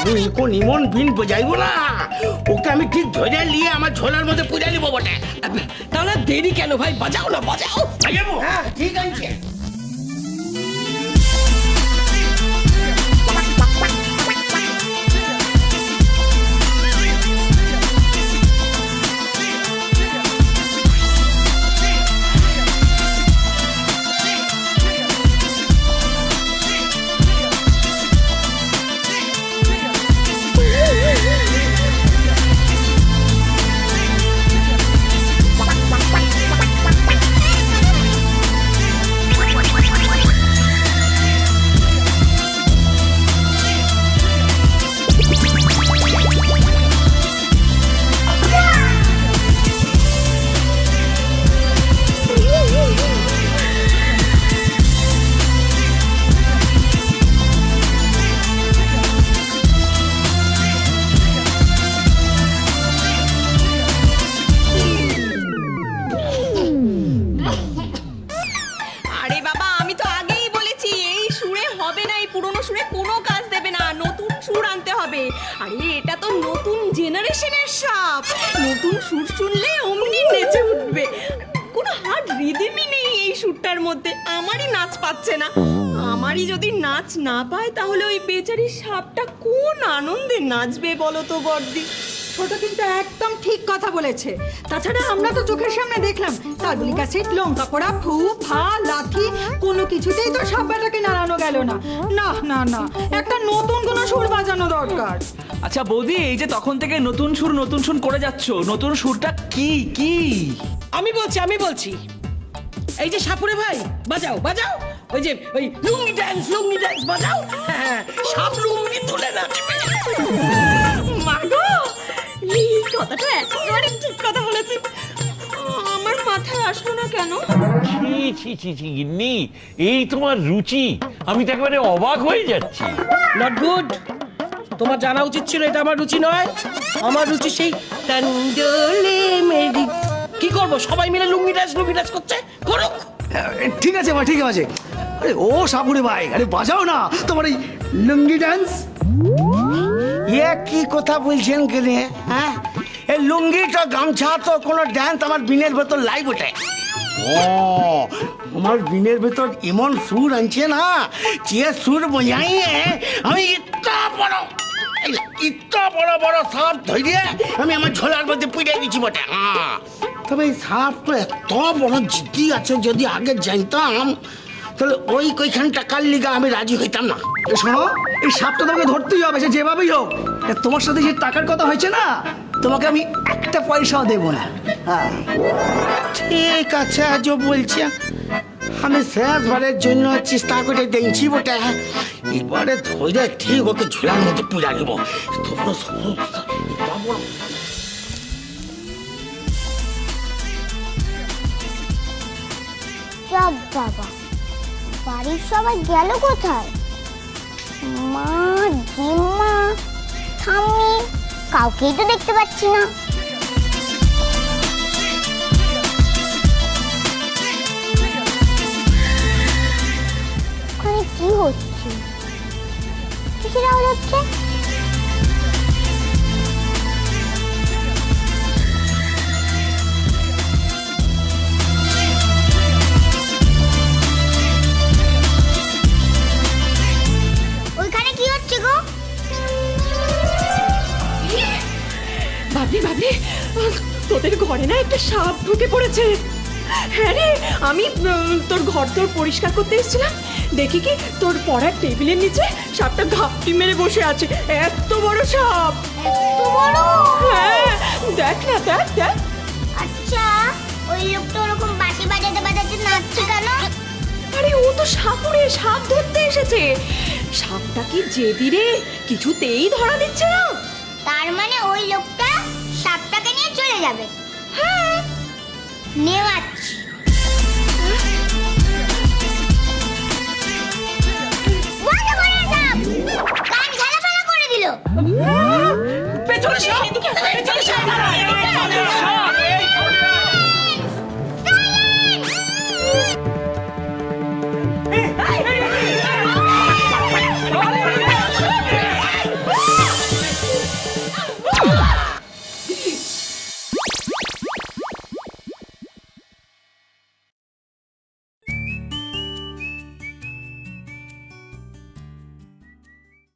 আমি কোন ইমন বিন বোঝাইবো না। ওকে আমি ঠিক ধরে নিয়ে আমার ঝোলার মধ্যে পূজা নিবো বটে। তাহলে দেরি কেন ভাই? বাজাও না বাজাও। হ্যাঁ ঠিক আছে। হবে। আরে, এটা তো নতুন জেনারেশনের সাপ। নতুন সুর শুনলে অমনি নেচে উঠবে। কোনো হার্ড রিদিমই নেই এই সুরটার মধ্যে। আমারই নাচ পাচ্ছে না। আমারই যদি নাচ না পায়, তাহলে ওই বেচারি সাপটা কোন আনন্দে নাচবে বলো তো বর্দি ছোট কিন্তু একদম ঠিক কথা বলেছে। তাছাড়া আমরা তো চোখের সামনে দেখলাম কাগুলি কাছে লঙ্কা পোড়া ফু ফা লাঠি কোনো কিছুতেই তো সাব্বাটাকে নাড়ানো গেল না। না না না একটা নতুন কোনো সুর বাজানো দরকার। আচ্ছা বৌদি এই যে তখন থেকে নতুন সুর নতুন সুর করে যাচ্ছ নতুন সুরটা কি কি? আমি বলছি আমি বলছি। এই যে সাপুরে ভাই বাজাও বাজাও। ওই যে ওই লুঙ্গি ড্যান্স লুঙ্গি ড্যান্স বাজাও। হ্যাঁ সাপ লুঙ্গি তুলে নাচবে। কথাটা একেবারে ঠিক কথা বলেছে। আমার মাথায় আসলো না কেন? ছি ছি ছি ছি গিন্নি এই তোমার রুচি আমি তো একেবারে অবাক হয়ে যাচ্ছি। নট গুড তোমার জানা উচিত ছিল এটা আমার রুচি নয়। আমার রুচি সেই ট্যান্ডলে মেরি কি করব? সবাই মিলে লুঙ্গি ড্যান্স লুঙ্গি ড্যান্স করছে? করুক। ঠিক আছে মা ঠিক আছে। আরে ও সাপুরে ভাই আরে বাজাও না তোমার এই লুঙ্গি ডান্স ইয়ে কি কথা বলছেন কে রে হ্যাঁ? এই লুঙ্গি তো গামছা তো কোনো ড্যান্স আমার বিনের ভেতর লাইভ ওঠে। ও। আমার বিনের ভেতর এমন সুর আনছে না যে সুর বোঝাইয়ে আমি ইত্তা বড় এই ইত্তা বড় বড় সাপ ধরে আমি আমার ঝোলার মধ্যে পুড়ে দিচ্ছি বটে। হ্যাঁ। তবে এই সাপ তো এত বড় জিদ্দি আছে যদি আগে জানতাম তাহলে ওই কইখান টাকার লিগা আমি রাজি হইতাম না। শোনো এই সাপটা তোমাকে ধরতেই হবে সে যেভাবেই হোক। তোমার সাথে যে টাকার কথা হয়েছে না তোমাকে আমি একটা পয়সাও দেবো না। হ্যাঁ। ঠিক আছে আজ বলছে আমি শেষবারের জন্য চেষ্টা করে দেখছি বটে। এবারে ধরে ঠিক ওকে ঝুলার মধ্যে পূজা দেবো তোমরা সমস্যা সব বাবা বাড়ির সবাই গেল কোথায়? মা জিম্মা ঠাম্মি কাউকেই তো দেখতে পাচ্ছি না। তোদের ঘরে না একটা সাপ ঢুকে পড়েছে। হ্যাঁ রে আমি উম, তোর ঘর তোর পরিষ্কার করতে এসেছিলাম। দেখি কি তোর পড়ার টেবিলের নিচে সাপটা ঘাপটি মেরে বসে আছে। এত বড় সাপ! এত বড়? হ্যাঁ দেখ না দেখ দেখ। আচ্ছা ওই লোকটা ওরকম বাঁশি বাজাতে বাজাতে নাচছে কেন? আরে ও তো সাপুরে সাপ ধরতে এসেছে। সাপটা কি জেদি রে? কিছুতেই ধরা দিচ্ছে না। তার মানে ওই লোকটা সাপটাকে নিয়ে চলে যাবে। হ্যাঁ। নেওয়াচ্ছি পেছনে সাপ পেছনে সাপ